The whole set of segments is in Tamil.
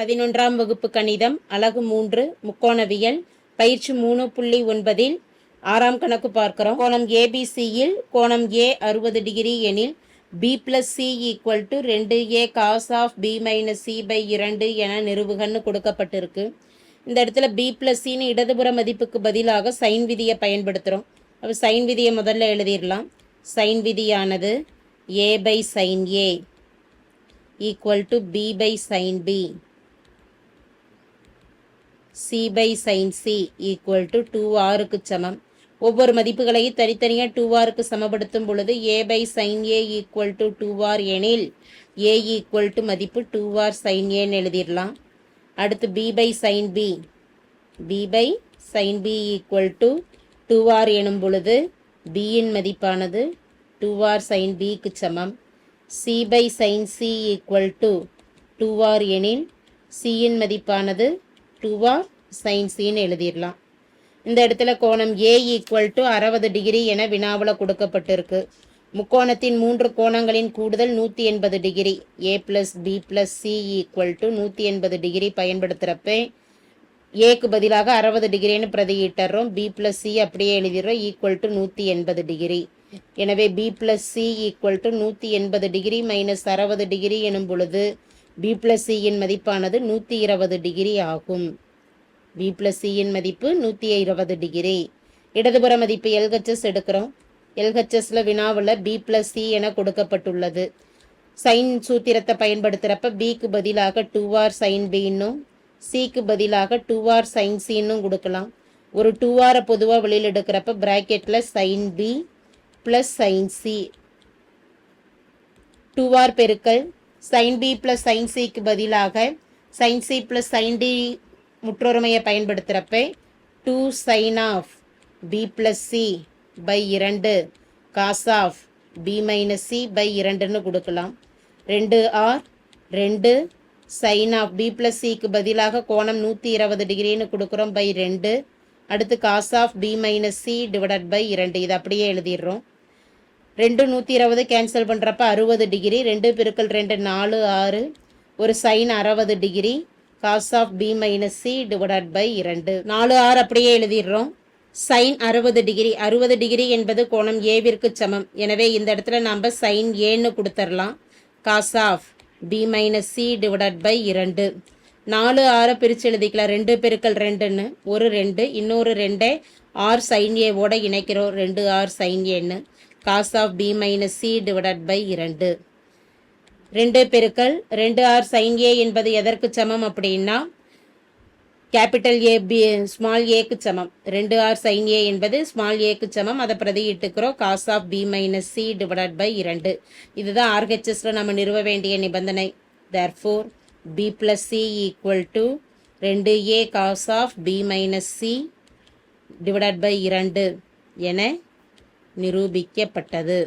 பதினொன்றாம் வகுப்பு கணிதம் அலகு மூன்று முக்கோணவியல் பயிற்சி மூணு புள்ளி ஒன்பதில் ஆறாம் கணக்கு பார்க்கிறோம். கோணம் ஏபிசியில் கோணம் ஏ அறுபது டிகிரி எனில் B plus C equal to ரெண்டு A cos of B minus C by இரண்டு என நிறுவுகன்னு கொடுக்கப்பட்டிருக்கு. இந்த இடத்துல பி பிளஸ் சின்னு இடதுபுற மதிப்புக்கு பதிலாக சைன் விதியை பயன்படுத்துகிறோம் அப்போ சைன் விதியை முதல்ல எழுதிடலாம். சைன் விதியானது A by sine A equal to B by sine B C by sine C equal to two ஆருக்கு சமம். ஒவ்வொரு மதிப்புகளையும் தனித்தனியாக டூ ஆருக்கு சமப்படுத்தும் பொழுது A by sine A equal to two R எனில் ஏ ஈக்குவல் டு மதிப்பு டூ ஆர் சைன் ஏன்னு எழுதிடலாம். அடுத்து B by sine B B by sine B equal to two R எனும் பொழுது பியின் மதிப்பானது டூ ஆர் சைன் பிக்கு சமம். C by sine C equal to two R எனில் சியின் மதிப்பானது டூ சைன் சின்னு எழுதிடலாம். இந்த இடத்துல கோணம் ஏ ஈக்குவல் டு அறுபது டிகிரி என வினாவில் கொடுக்கப்பட்டிருக்கு. முக்கோணத்தின் மூன்று கோணங்களின் கூடுதல் நூற்றி எண்பது degree A plus B plus C equal to நூற்றி எண்பது டிகிரி பயன்படுத்துகிறப்ப ஏக்கு பதிலாக அறுபது டிகிரின்னு பிரதியிட்டுறோம் பி ப்ளஸ் சி அப்படியே எழுதிடுறோம். ஈக்குவல் டு நூற்றி எண்பது டிகிரி எனவே B plus C equal to நூற்றி எண்பது டிகிரி மைனஸ் அறுபது டிகிரி எனும் பொழுது பி பிளஸ் சியின் மதிப்பானது நூற்றி இருபது டிகிரி ஆகும். பி பிளஸ் சியின் மதிப்பு நூற்றி இருபது டிகிரி. இடதுபுற மதிப்பு எல்ஹெச்எஸ் எடுக்கிறோம். எல்ஹெச்எஸில் வினாவில் பி பிளஸ் சி என கொடுக்கப்பட்டுள்ளது. சைன் சூத்திரத்தை பயன்படுத்துகிறப்ப பிக்கு பதிலாக டூ ஆர் சைன் பின்னும் சிக்கு பதிலாக டூ ஆர் சைன் சின்னும் கொடுக்கலாம். ஒரு டூ ஆரை பொதுவாக வெளியில் எடுக்கிறப்ப ப்ராக்கெட்டில் sine B plus sine C two R பெருக்கல் சைன் பி ப்ளஸ் சைன் சிக்கு பதிலாக sine C plus sine D முற்றொருமையை பயன்படுத்துகிறப்ப two sine of B plus C by இரண்டு cos of B minus C by இரண்டுன்னு கொடுக்கலாம். ரெண்டு ஆர் ரெண்டு சைன் ஆஃப் பி ப்ளஸ் சிக்கு பதிலாக கோணம் நூற்றி இருபது டிகிரின்னு கொடுக்குறோம் பை ரெண்டு அடுத்து cos of B minus C divided by இரண்டு. இது அப்படியே எழுதிடுறோம். ரெண்டு நூற்றி இருபது கேன்சல் பண்ணுறப்ப அறுபது டிகிரி ரெண்டு பெருக்கல் ரெண்டு நாலு ஆறு ஒரு சைன் அறுபது degree cos of B minus C divide by இரண்டு. நாலு ஆறு அப்படியே எழுதிடுறோம். சைன் அறுபது டிகிரி அறுபது டிகிரி என்பது கோணம் ஏவிற்கு சமம். எனவே இந்த இடத்துல நாம் சைன் ஏன்னு கொடுத்துடலாம் cos of B minus C divide by இரண்டு. நாலு ஆறு பிரித்து எழுதிக்கலாம் ரெண்டு பெருக்கள் ரெண்டுன்னு. ஒரு ரெண்டு இன்னொரு ரெண்டே ஆர் சைன் ஏவோட இணைக்கிறோம். ரெண்டு ஆர் சைன் ஏன்னு cos of B minus C divided by இரண்டு. ரெண்டு பெருக்கல் ரெண்டு ஆர் சைன் ஏ என்பது எதற்கு சமம் அப்படின்னா கேபிட்டல் ஏ பி ஸ்மால் ஏக்கு சமம். ரெண்டு ஆர் சைன் ஏ என்பது ஸ்மால் ஏக்கு சமம். அதை பிரதியிட்டுக்கிறோம் cos of B minus C divided by இரண்டு. இதுதான் ஆர்ஹெச்எஸில் நம்ம நிறுவ வேண்டிய நிபந்தனை. Therefore B plus C equal to ரெண்டு A cos of B minus C divided by இரண்டு என நிரூபிக்கப்பட்டது.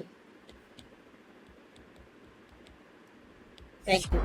தேங்க்யூ